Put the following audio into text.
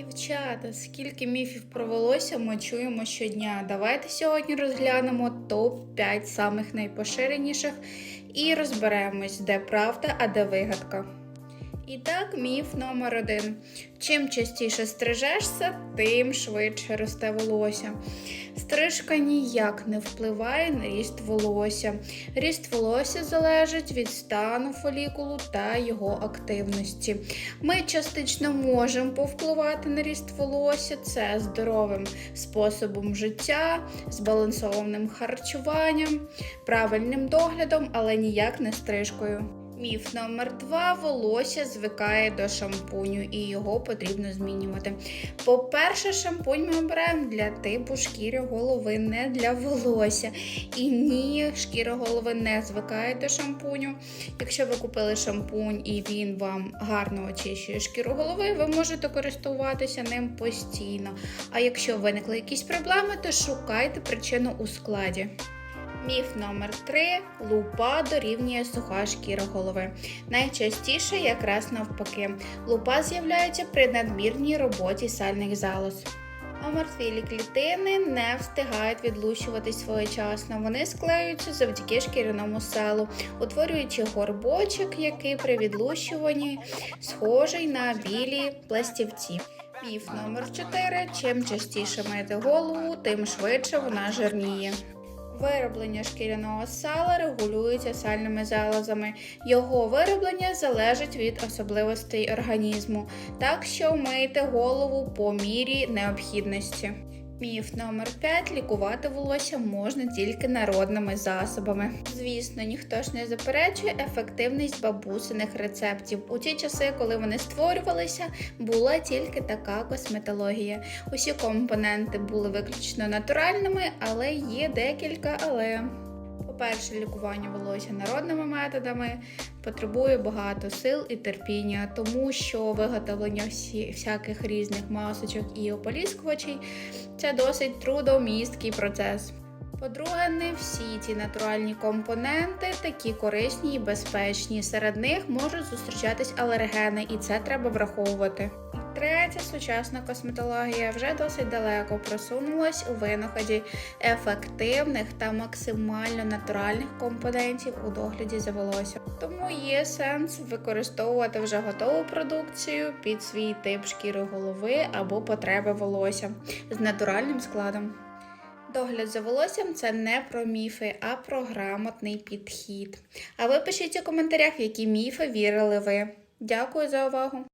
Дівчата, скільки міфів про волосся ми чуємо щодня. Давайте сьогодні розглянемо топ-5 самих найпоширеніших і розберемось, де правда, а де вигадка. І так, міф номер один. Чим частіше стрижешся, тим швидше росте волосся. Стрижка ніяк не впливає на ріст волосся. Ріст волосся залежить від стану фолікулу та його активності. Ми частично можемо повпливати на ріст волосся, це здоровим способом життя, збалансованим харчуванням, правильним доглядом, але ніяк не стрижкою. Міф номер два волосся звикає до шампуню і його потрібно змінювати. По-перше, шампунь ми беремо для типу шкіри голови, не для волосся. І ні, шкіра голови не звикає до шампуню. Якщо ви купили шампунь і він вам гарно очищує шкіру голови, ви можете користуватися ним постійно. А якщо виникли якісь проблеми, то шукайте причину у складі. Міф номер 3 лупа дорівнює суха шкіра голови. Найчастіше якраз навпаки. Лупа з'являється при надмірній роботі сальних залоз. Омертвілі клітини не встигають відлущуватись своєчасно. Вони склеюються завдяки шкіряному салу, утворюючи горбочок, який при відлущуванні схожий на білі пластівці. Міф номер 4 Чим частіше мити голову, тим швидше вона жирніє. Вироблення шкіряного сала регулюється сальними залозами. Його вироблення залежить від особливостей організму, так що мийте голову по мірі необхідності. Міф номер 5 лікувати волосся можна тільки народними засобами. Звісно, ніхто ж не заперечує ефективність бабусиних рецептів. У ті часи, коли вони створювалися, була тільки така косметологія. Усі компоненти були виключно натуральними, але є декілька але. По-перше, лікування волосся народними методами потребує багато сил і терпіння, тому що виготовлення всі, всяких різних масочок і ополіскувачей це досить трудомісткий процес. По-друге, не всі ці натуральні компоненти такі корисні і безпечні. Серед них можуть зустрічатись алергени, і це треба враховувати. Третя сучасна косметологія вже досить далеко просунулась у винаході ефективних та максимально натуральних компонентів у догляді за волоссям. Тому є сенс використовувати вже готову продукцію під свій тип шкіри голови або потреби волосся з натуральним складом. Догляд за волоссям це не про міфи, а про грамотний підхід. А ви пишіть у коментарях, в які міфи вірили ви. Дякую за увагу!